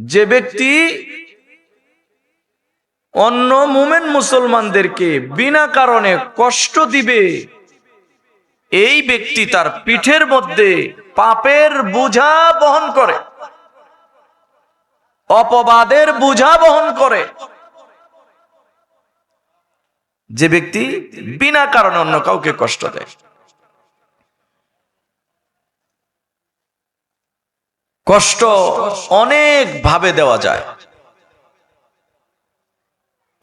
যে ব্যক্তি অন্য মুমেন মুসলমানদেরকে বিনা কারণে কষ্ট দিবে, এই ব্যক্তি তার পিঠের মধ্যে পাপের বোঝা বহন করে, অপবাদের বোঝা বহন করে। যে ব্যক্তি বিনা কারণে অন্য কাউকে কষ্ট দেয়। কষ্ট অনেক ভাবে দেওয়া যায়।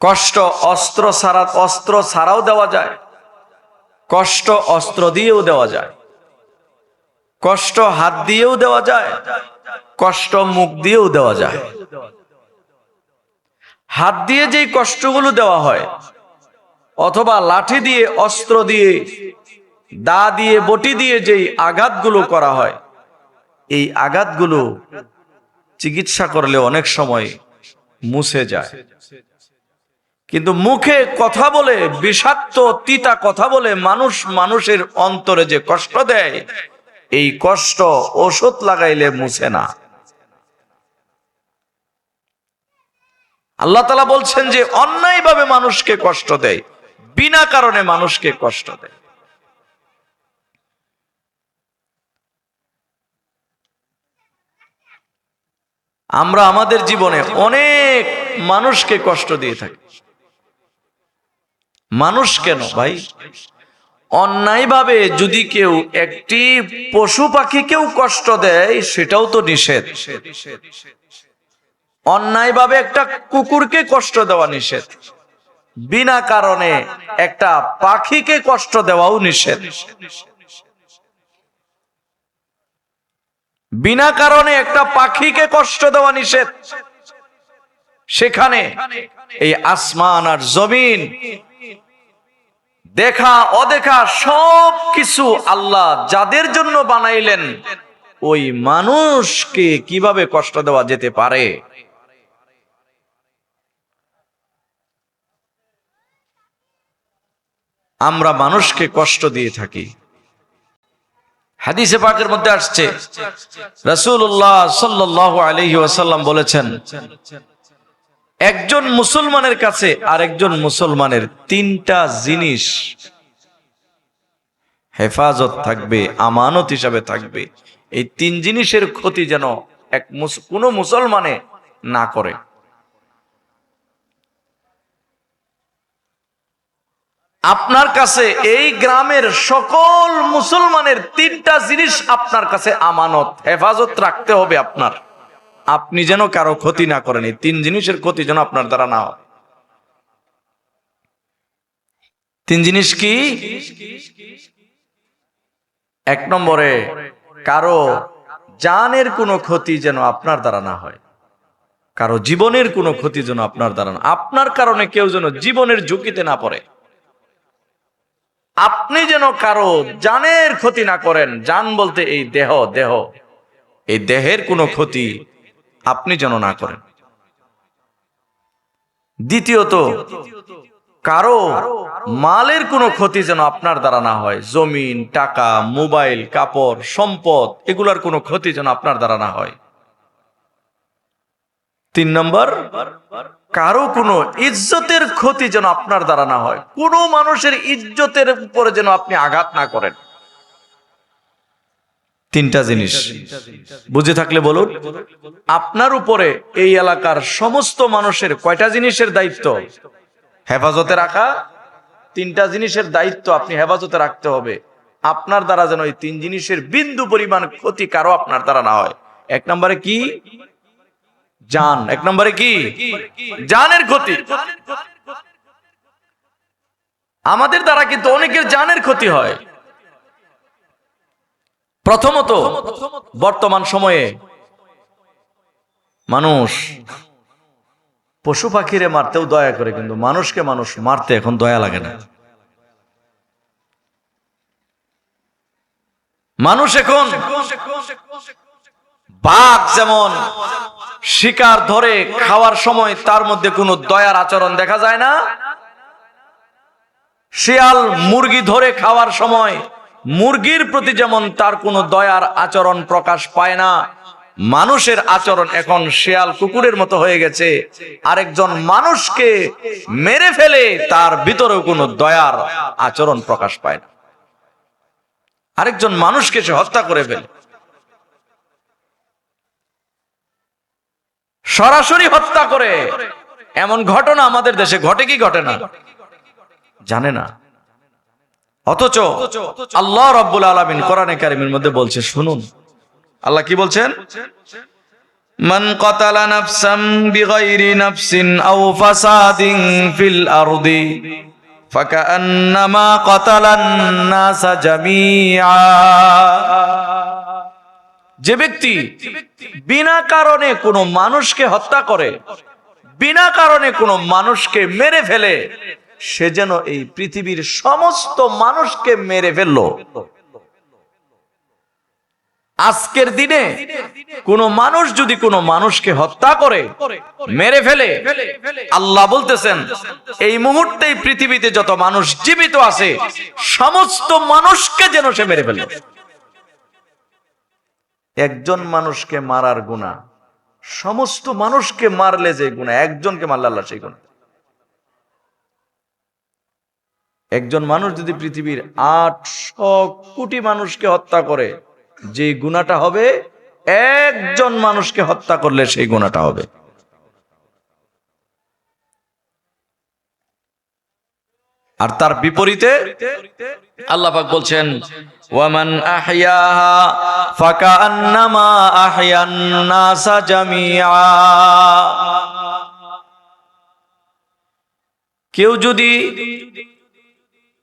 কষ্ট অস্ত্র ছাড়া, অস্ত্র ছাড়াও দেওয়া যায়। কষ্ট অস্ত্র দিয়েও দেওয়া যায়। কষ্ট হাত দিয়েও দেওয়া যায়। কষ্ট মুখ দিয়েও দেওয়া যায়। হাত দিয়ে যেই কষ্টগুলো দেওয়া হয়, অথবা লাঠি দিয়ে, অস্ত্র দিয়ে, দা দিয়ে, বটি দিয়ে যেই আঘাতগুলো করা হয় এই আঘাতগুলো চিকিৎসা করলে অনেক সময় মুছে যায়। কিন্তু মুখে কথা বলে, বিষাক্ত, তিতা কথা বলে মানুষ মানুষের অন্তরে যে কষ্ট দেয়, এই কষ্ট ওষুধ লাগাইলে মুছে না। আল্লাহ তালা বলছেন যে, অন্যায়ভাবে মানুষকে কষ্ট দেয়, বিনা কারণে মানুষকে কষ্ট দেয়। আমরা আমাদের জীবনে অনেক মানুষকে কষ্ট দিয়ে থাকি। মানুষ কেন ভাই? অন্যায়ভাবে যদি কেউ একটি পশু পাখিকেও কষ্ট দেয়, সেটাও তো নিষেধ। অন্যায়ভাবে একটা কুকুরকে কষ্ট দেওয়া নিষেধ। বিনা কারণে একটা পাখিকে কষ্ট দেওয়াও নিষেধ। বিনা কারণে একটা পাখিকে কষ্ট দেওয়া নিষেধ। সেখানে এই আসমান আর জমিন, দেখা, অদেখা সব কিছু আল্লাহ যাদের জন্য বানাইলেন, ওই মানুষকে কীভাবে কষ্ট দেওয়া যেতে পারে? আমরা মানুষকে কষ্ট দিয়ে থাকি। হাদিসে পাকের মধ্যে আসছে। রাসূলুল্লাহ সাল্লাল্লাহু আলাইহি ওয়াসাল্লাম বলেছেন, একজন মুসলমানের কাছে আর একজন মুসলমানের তিনটা জিনিস হেফাজত থাকবে, আমানত হিসাবে থাকবে। এই তিন জিনিসের ক্ষতি যেন এক কোনো মুসলমানে না করে। আপনার কাছে এই গ্রামের সকল মুসলমানের তিনটা জিনিস আপনার কাছে আমানত, হেফাজত রাখতে হবে আপনার। আপনি যেন কারও ক্ষতি না করেন, এই তিন জিনিসের ক্ষতি যেন আপনার দ্বারা না হয়। তিন জিনিস কি? এক নম্বরে, কারও জানের কোনো ক্ষতি যেন আপনার দ্বারা না হয়। কারও জীবনের কোনো ক্ষতি যেন আপনার দ্বারা না আপনার কারণে কেউ যেন জীবনের ঝুঁকিতে না পড়ে। আপনি যেন কারও জানের ক্ষতি না করেন, জান বলতে এই দেহ দেহ। এই দেহের কোনো ক্ষতি আপনি যেন না করেন। দ্বিতীয়ত, কারও মালের কোনো ক্ষতি যেন আপনার দ্বারা না হয়, জমিন, টাকা, মোবাইল, কাপড়, সম্পদ, এগুলার কোনো ক্ষতি যেন আপনার দ্বারা না হয়। তিন নম্বর, কারও কোনো ইজ্জতের ক্ষতি যেন আপনার দ্বারা না হয়। কোনো মানুষের ইজ্জতের উপরে যেন আপনি আঘাত না করেন। তিনটা জিনিস। বুঝে থাকলে বলুন, আপনার উপরে এই এলাকার সমস্ত মানুষের কয়টা জিনিসের দায়িত্ব? হেফাজতে রাখা। তিনটা জিনিসের দায়িত্ব আপনি হেফাজতে রাখতে হবে। আপনার দ্বারা যেন এই তিন জিনিসের বিন্দু পরিমাণ ক্ষতি কারও আপনার দ্বারা না হয়। এক নম্বরে কি? জান। এক নম্বরে কি? জানের ক্ষতি। আমাদের দ্বারা কিন্তু অনেকের জানের ক্ষতি হয়। প্রথমত, বর্তমান সময়ে মানুষ পশু পাখিরে মারতেও দয়া করে, কিন্তু মানুষকে মানুষ মারতে এখন দয়া লাগে না। মানুষ এখন বাঘ যেমন শিকার ধরে খাওয়ার সময় তার মধ্যে কোনো দয়ার আচরণ দেখা যায় না। শিয়াল মুরগি ধরে খাওয়ার সময় মুরগির প্রতি যেমন তার কোনো দয়ার আচরণ প্রকাশ পায় না, মানুষের আচরণ এখন শিয়াল কুকুরের মতো হয়ে গেছে। আরেকজন মানুষকে মেরে ফেলে তার ভিতরেও কোনো দয়ার আচরণ প্রকাশ পায় না। আরেকজন মানুষকে সে হত্যা করে ফেলে। সরাসরি হত্যা করে এমন ঘটনা আমাদের দেশে ঘটে কি ঘটে না জানে না অথচ আল্লাহ রব্বুল আলমিন কোরআনে কারিমের মধ্যে বলছে শুনুন আল্লাহ কি বলছেন من قتل نفسا بغير نفس أو فساد في الأرض فكأنما قتل الناس جميعا যে ব্যক্তি বিনা কারণে কোনো মানুষকে হত্যা করে, বিনা কারণে কোনো মানুষকে মেরে ফেলে, সে যেন এই পৃথিবীর সমস্ত মানুষকে মেরে ফেলল। আজকের দিনে কোন মানুষ যদি কোনো মানুষকে হত্যা করে, মেরে ফেলে, আল্লাহ বলতেছেন, এই মুহূর্তেই পৃথিবীতে যত মানুষ জীবিত আছে, সমস্ত মানুষকে যেন সে মেরে ফেলল। একজন মানুষকে মারার গুণা সমস্ত মানুষকে মারলে যে গুণা একজনকে মারলে আল্লাহ সেই গুণা একজন মানুষ যদি পৃথিবীর আটশো কোটি মানুষকে হত্যা করে যে গুণাটা হবে, একজন মানুষকে হত্যা করলে সেই গুণাটা হবে। আর তার বিপরীতে আল্লাহ পাক বলছেন, ওয়ামান কেউ যদি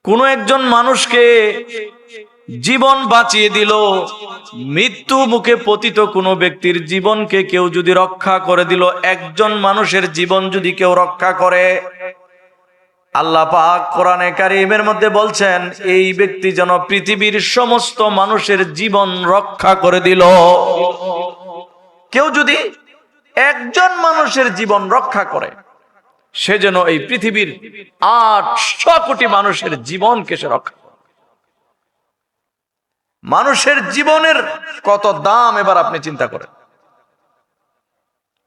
কোনো একজন মানুষকে জীবন বাঁচিয়ে দিল, মৃত্যু মুখে পতিত কোনো ব্যক্তির জীবনকে কেউ যদি রক্ষা করে দিল, একজন মানুষের জীবন যদি কেউ রক্ষা করে আল্লাহ পাক কোরআনে কারিমের মধ্যে বলছেন, এই ব্যক্তি যেন পৃথিবীর সমস্ত মানুষের জীবন রক্ষা করে দিল। কেউ যদি একজন মানুষের জীবন রক্ষা করে, সে যেন এই পৃথিবীর আটশো কোটি মানুষের জীবনকে সে রক্ষা। মানুষের জীবনের কত দাম এবার আপনি চিন্তা করেন।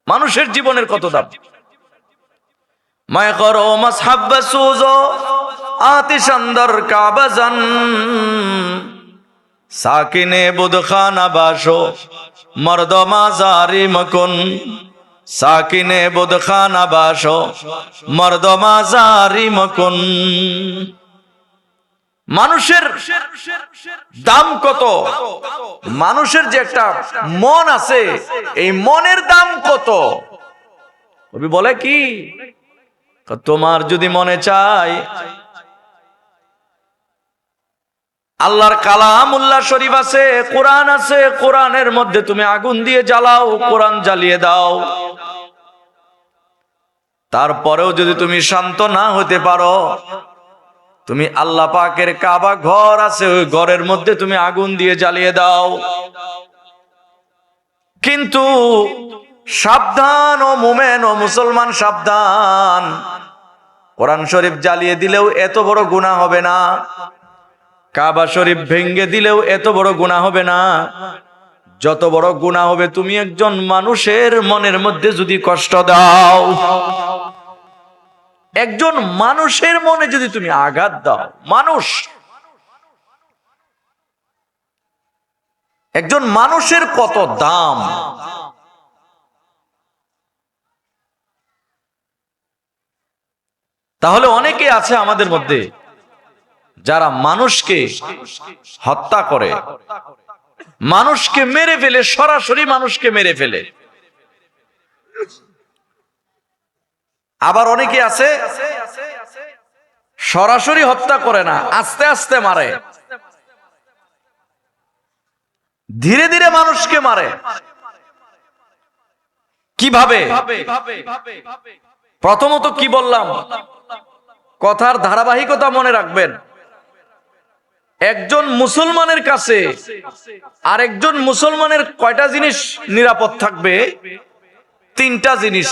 মানুষের জীবনের কত দাম? মায় করো মাসহাব্বা সুজো আতিশান্দর কাবাজান সাকিনে বুদখানা বাসো মর্দমা জারি মকুন। সাকিনে বুদখানা বাসো মর্দমা জারি মকুন। মানুষের দাম কত? মানুষের যে একটা মন আছে, এই মনের দাম কত? বলে কি? তোমার যদি মনে চায়, আল্লাহর কালাম উল্লাহ শরীফ আছে, কোরআন আছে, কোরআনের মধ্যে তুমি আগুন দিয়ে জ্বালাও, কোরআন জ্বালিয়ে দাও। তারপরেও যদি তুমি শান্ত না হতে পারো, তুমি আল্লাহ পাকের কাবা ঘর আছে, ওই ঘরের মধ্যে তুমি আগুন দিয়ে জ্বালিয়ে দাও। কিন্তু সাবধান ও মুমেন ও মুসলমান, সাবধান। কোরআন শরীফ জ্বালিয়ে দিলেও এত বড় গুণা হবে না। কাবা শরীফ ভেঙ্গে দিলেও এত বড় গুণা হবে না। যত বড় গুণা হবে, তুমি একজন মানুষের মনের মধ্যে যদি কষ্ট দাও, একজন মানুষের মনে যদি তুমি আঘাত দাও, মানুষ, একজন মানুষের কত দাম তাহলে অনেকে আছে আমাদের মধ্যে যারা মানুষকে হত্যা করে। মানুষকে মেরে ফেলে, সরাসরি মানুষকে মেরে ফেলে। আবার অনেকে আছে সরাসরি হত্যা করে না, আস্তে আস্তে মারে। ধীরে ধীরে মানুষকে মারে। কীভাবে? প্রথমত কি বললাম? কথার ধারাবাহিকতা মনে রাখবেন। একজন মুসলমানের কাছে আর একজন মুসলমানের কয়টা জিনিস নিরাপদ থাকবে? তিনটা জিনিস।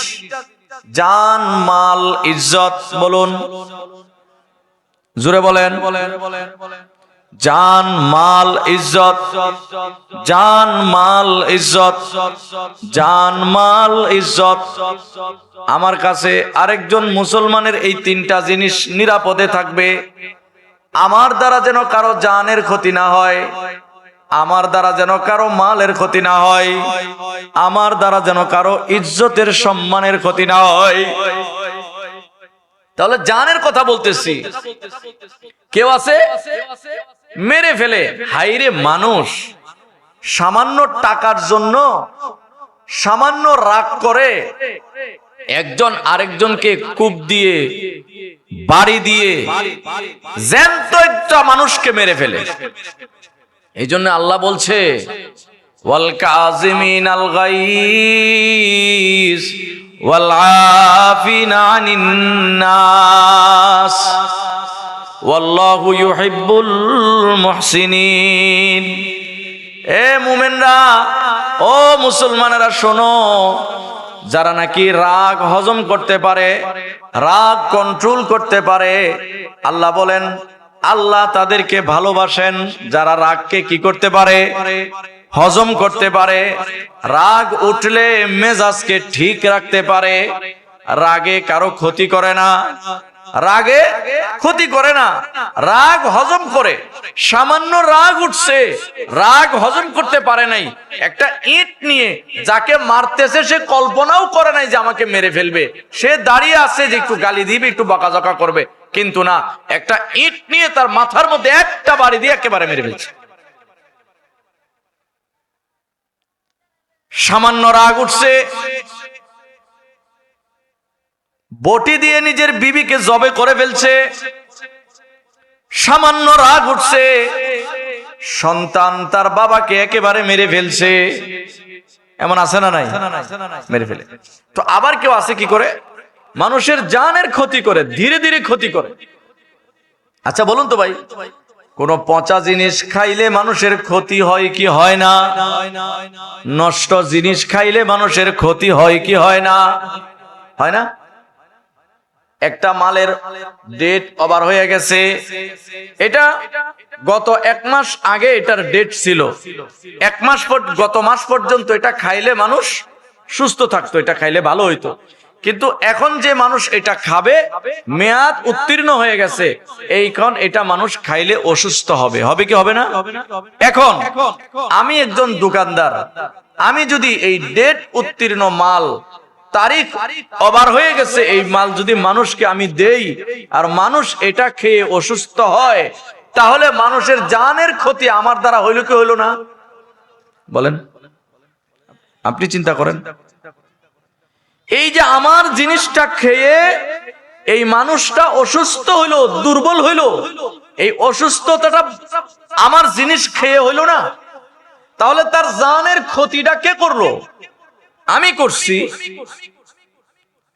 জান, মাল, ইজ্জত, বলুন। জুড়ে বলেন। জান, মাল, ইজ্জত। জান, মাল, ইজ্জত। জান, মাল, ইজ্জত। আমার কাছে আরেকজন মুসলমানের এই তিনটা জিনিস নিরাপদে থাকবে। আমার দ্বারা যেন কারও জানের ক্ষতি না হয়, আমার দ্বারা যেন কারও মালের ক্ষতি না হয়, আমার দ্বারা যেন কারও ইজ্জতের সম্মানের ক্ষতি না হয়। তাহলে জানের কথা বলতেছি। কেউ আছে? মেরে ফেলে। হাইরে মানুষ, সামান্য টাকার জন্য সামান্য রাগ করে একজন আরেকজনকে কূপ দিয়ে, বাড়ি দিয়ে জ্যান্ত একটা মানুষকে মেরে ফেলে। এই জন্য আল্লাহ বলছে, ওয়াল নাস। এ মুমিনরা, ও মুসলমানেরা শোনো, যারা নাকি রাগ হজম করতে পারে, রাগ কন্ট্রোল করতে পারে, আল্লাহ বলেন, আল্লাহ তাদেরকে ভালোবাসেন যারা রাগকে কি করতে পারে? হজম করতে পারে, রাগ উঠলে মেজাজকে ঠিক রাখতে পারে, রাগে কারও ক্ষতি করে না রাগে ক্ষতি করে না। রাগ হজম করে। সামান্য রাগ উঠছে। রাগ হজম করতে পারে নাই। একটা ইট নিয়ে যাকে মারতেছে, সে কল্পনাও করে নাই যে আমাকে মেরে ফেলবে। সে দাঁড়িয়ে আছে যে একটু গালি দিবে, একটু বকাঝকা করবে। কিন্তু না, একটা ইট নিয়ে তার মাথার মধ্যে একটা বাড়ি দিয়ে একেবারে মেরে ফেলছে। সামান্য রাগ উঠছে। বটি দিয়ে নিজের বিবিকে জবে করে ফেলছে। সামান্য রাগ উঠছে। সন্তান তার বাবাকে একেবারে মেরে ফেলছে। এমন আছে না নাই? মেরে ফেলে। তো আবার কেউ আছে কি করে? মানুষের জানের ক্ষতি করে, ধীরে ধীরে ক্ষতি করে। আচ্ছা বলুন তো ভাই, কোন পচা জিনিস খাইলে মানুষের ক্ষতি হয় কি হয় না? নষ্ট জিনিস খাইলে মানুষের ক্ষতি হয় কি হয় না? হয় না? একটা মালের ডেট ওভার হয়ে গেছে। এটা গত এক মাস আগে এটার ডেট ছিল। এক মাস পর গত মাস পর্যন্ত এটা খাইলে মানুষ সুস্থ থাকতো, এটা খাইলে ভালো হইতো। কিন্তু এখন যে মানুষ এটা খাবে, মেয়াদ উত্তীর্ণ হয়ে গেছে। এইখন এটা মানুষ খাইলে অসুস্থ হবে। হবে কি হবে না? এখন আমি একজন দোকানদার। আমি যদি এই ডেট উত্তীর্ণ মাল তারিখ ওভার হয়ে গেছে, এই মাল যদি মানুষকে আমি দেই আর মানুষ এটা খেয়ে অসুস্থ হয়, তাহলে মানুষের জানের ক্ষতি আমার দ্বারা হইল কি হইল না? বলেন। আপনি চিন্তা করেন। এই যে আমার জিনিসটা খেয়ে এই মানুষটা অসুস্থ হইল, দুর্বল হইল, এই অসুস্থতাটা আমার জিনিস খেয়ে হইল না, তাহলে তার জানের ক্ষতিটা কে করল? আমি করছি,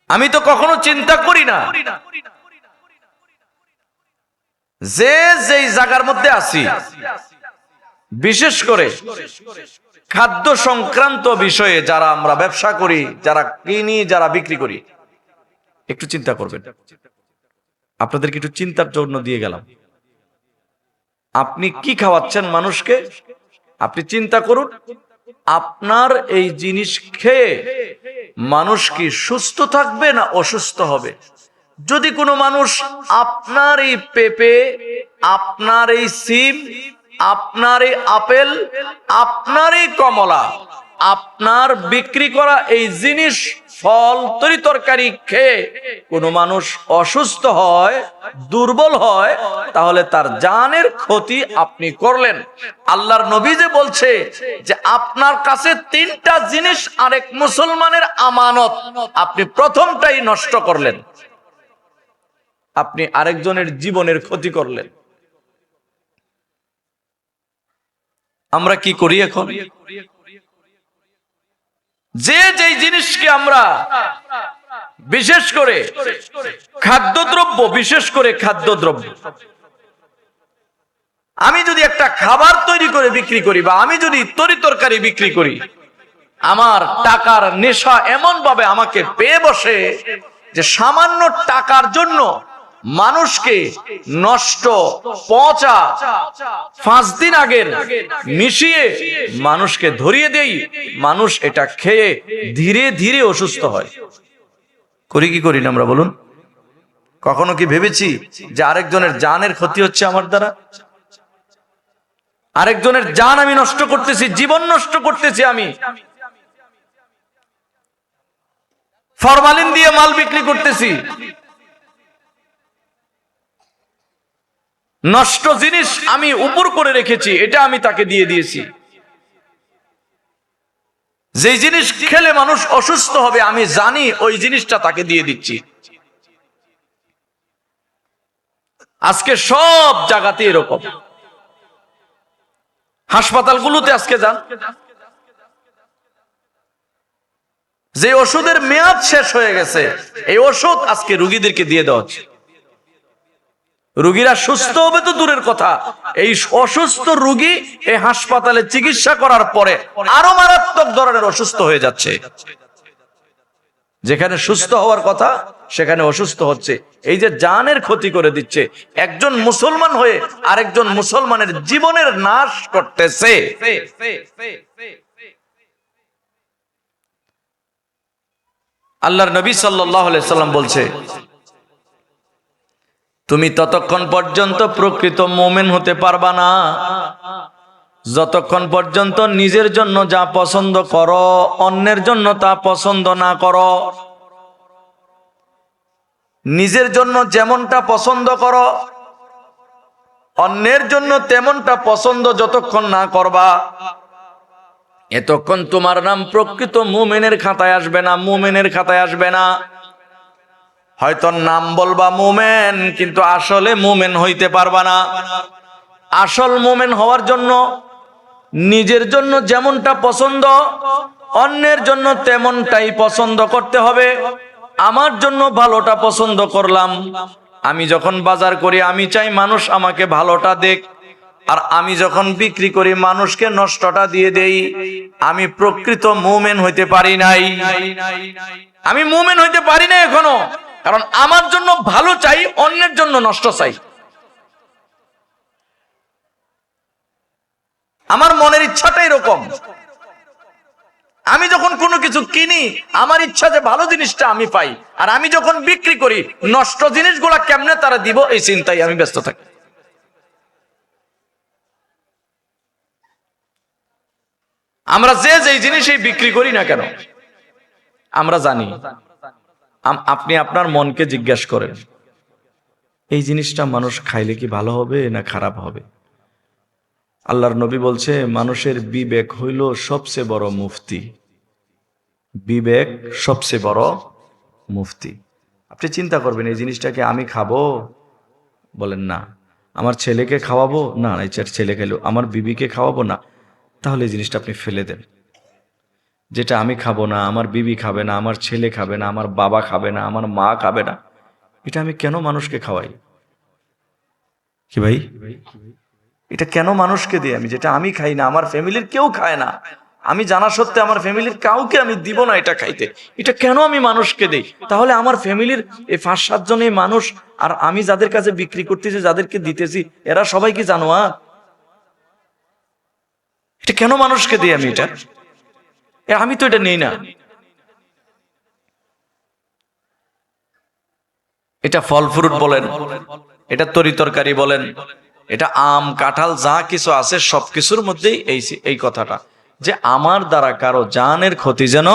আমি তো কখনো চিন্তা করি না। যে যেই জায়গার মধ্যে আছি, বিশেষ করে খাদ্য সংক্রান্ত বিষয়ে যারা আমরা ব্যবসা করি, যারা কিনি, যারা বিক্রি করি, একটু চিন্তা করবেন। আপনাদেরকে একটু চিন্তার জন্য দিয়ে গেলাম। আপনি কি খাওয়াচ্ছেন মানুষকে? আপনি চিন্তা করুন। আপনার এই জিনিস খেয়ে মানুষ কি সুস্থ থাকবে না অসুস্থ হবে? যদি কোনো মানুষ আপনার এই পেঁপে, আপনার এই সিম, আপনার এই আপেল, আপনার এই কমলা, আপনার বিক্রি করা এই জিনিস ফল তরি তরকারি খেয়ে কোনো মানুষ অসুস্থ হয়, দুর্বল হয়, তাহলে তার জানের ক্ষতি আপনি করলেন। আল্লাহর নবী যে বলছে যে আপনার কাছে তিনটা জিনিস আরেক মুসলমানের আমানত, আপনি প্রথমটাই নষ্ট করলেন। আপনি আরেকজনের জীবনের ক্ষতি করলেন। আমরা কি করি এখন? যে যেই জিনিসকে আমরা বিশেষ করে খাদ্যদ্রব্য, বিশেষ করে খাদ্যদ্রব্য, আমি যদি একটা খাবার তৈরি করে বিক্রি করি বা আমি যদি তরি তরকারি বিক্রি করি, আমার টাকার নেশা এমন ভাবে আমাকে পেয়ে বসে যে সামান্য টাকার জন্য মানুষকে নষ্ট পচা পাঁচ দিন আগের মিশিয়ে মানুষকে ধরিয়ে দেই, মানুষ এটা খেয়ে ধীরে ধীরে অসুস্থ হয়। করি কি করি না আমরা বলুন? কখনো কি ভেবেছি যে আরেকজনের জানের ক্ষতি হচ্ছে আমার দ্বারা? আরেকজনের জান আমি নষ্ট করতেছি, জীবন নষ্ট করতেছি আমি। ফরমালিন দিয়ে মাল বিক্রি করতেছি। নষ্ট জিনিস আমি উপর করে রেখেছি, এটা আমি তাকে দিয়ে দিয়েছি। যে জিনিস খেলে মানুষ অসুস্থ হবে, আমি জানি ওই জিনিসটা তাকে দিয়ে দিচ্ছি। আজকে সব জায়গাতে এরকম। হাসপাতালগুলোতে আজকে যান। যে ওষুধের মেয়াদ শেষ হয়ে গেছে, এই ওষুধ আজকে রুগীদেরকে দিয়ে দেওয়া হচ্ছে। রুগীরা সুস্থ হবে তো দূরের কথা। এই অসুস্থ রুগী এই হাসপাতালে চিকিৎসা করার পরে আরও মারাত্মক ধরনের অসুস্থ হয়ে যাচ্ছে। যেখানে সুস্থ হওয়ার কথা, সেখানে অসুস্থ হচ্ছে। এই যে জানের ক্ষতি করে দিচ্ছে, একজন মুসলমান হয়ে আরেকজন মুসলমানের জীবনের নাশ করতেছে। আল্লাহর নবী সাল্লাহ সাল্লাম বলছে তুমি ততক্ষণ পর্যন্ত প্রকৃত মোমেন হতে পারবা না। যতক্ষণ পর্যন্ত নিজের জন্য যা পছন্দ করো, অন্যের জন্য তা পছন্দ না করো। নিজের জন্য যেমনটা পছন্দ করো, অন্যের জন্য তেমনটা পছন্দ যতক্ষণ না করবা। এতক্ষণ তোমার নাম প্রকৃত মুমেনের খাতায় আসবে না, মুমেনের খাতায় আসবে না। হয়তো নাম বলবা মুমেন, কিন্তু আসলে মুমেন হইতে পারবা না। আসল মুমেন হওয়ার জন্য, নিজের জন্য যেমনটা পছন্দ, অন্যের জন্য তেমনটাই পছন্দ করতে হবে। আমার জন্য ভালোটা পছন্দ করলাম। আমি যখন বাজার করি, আমি চাই মানুষ আমাকে ভালোটা দেখ। আর আমি যখন বিক্রি করি, মানুষকে নষ্টটা দিয়ে দেই। আমি প্রকৃত মুমেন হইতে পারি নাই। আমি মুমেন হইতে পারি না এখনও। কারণ আমার জন্য ভালো চাই, অন্যের জন্য নষ্ট চাই। আমার মনের ইচ্ছাটা এরকম। আমি যখন কোনো কিছু কিনি, আমার ইচ্ছা যে ভালো জিনিসটা আমি পাই। আর আমি যখন বিক্রি করি, নষ্ট জিনিসগুলা কেমনে তারা দিব, এই চিন্তায় আমি ব্যস্ত থাকি। আমরা যে যেই জিনিসই বিক্রি করি না কেন, আমরা জানি আপনি আপনার মনকে জিজ্ঞেস করেন, এই জিনিসটা মানুষ খাইলে কি ভালো হবে না খারাপ হবে? আল্লাহর নবী বলছে, মানুষের বিবেক হইল সবচেয়ে বড় মুফতি। বিবেক সবচেয়ে বড় মুফতি। আপনি চিন্তা করবেন, এই জিনিসটাকে আমি খাব? বলেন, না। আমার ছেলেকে খাওয়াবো? না এই ছেলে খেলো আমার বিবিকে খাওয়াবো? না। তাহলে এই জিনিসটা আপনি ফেলে দেন। যেটা আমি খাব না, আমার বিবি খাবে না, আমার ছেলে খাবে না, আমার বাবা খাবে না, আমার মা খাবে না, এটা আমি কেন মানুষকে খাওয়াই? কি ভাই? এটা কেন মানুষকে দিই আমি? যেটা আমি খাই না, আমার ফ্যামিলির কেউ খায় না। আমি জানা সত্ত্বে আমার ফ্যামিলির কাউকে আমি দিব না এটা খাইতে। এটা কেন আমি মানুষকে দেই? তাহলে আমার ফ্যামিলির এই পাঁচ সাতজন এই মানুষ, আর আমি যাদের কাছে বিক্রি করতেছি, যাদেরকে দিতেছি, এরা সবাই কি জানো এটা কেন মানুষকে দিই আমি এটা? আমি তো এটা নেই না। এটা ফল ফ্রুট বলেন, এটা তরি তরকারি বলেন, এটা আম, কাঁঠাল, যা কিছু আছে সবকিছুর মধ্যেই এই এই কথাটা, যে আমার দ্বারা কারও জানের ক্ষতি যেন